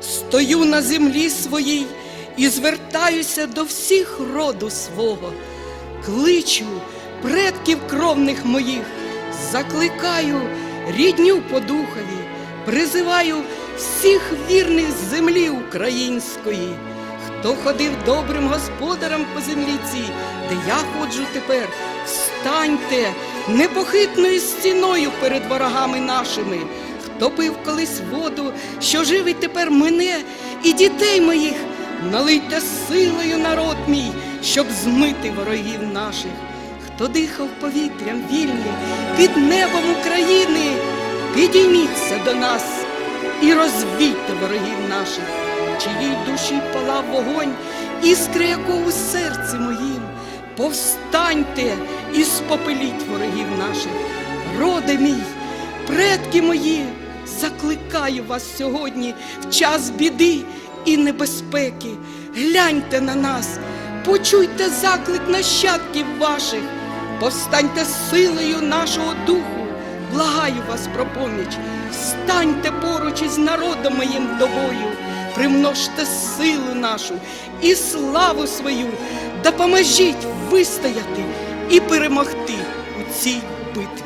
Стою на землі своїй і звертаюся до всіх роду свого. Кличу предків кровних моїх, закликаю рідню по духові, призиваю всіх вірних землі української. Хто ходив добрим господарем по землі цій, де я ходжу тепер, встаньте непохитною стіною перед ворогами нашими. Хто пив колись воду, що живить тепер мене і дітей моїх, налийте силою народ мій, щоб змити ворогів наших. Хто дихав повітрям вільним під небом України, підійміться до нас і розвійте ворогів наших, чиїй душі палав вогонь, іскри якого у серці моїм. Повстаньте і спопеліть ворогів наших, роде мій, предки мої, закликаю вас сьогодні в час біди і небезпеки. Гляньте на нас, почуйте заклик нащадків ваших, повстаньте силою нашого духу. Благаю вас про поміч, станьте поруч із народом моїм добою, примножте силу нашу і славу свою, допоможіть вистояти і перемогти у цій битві.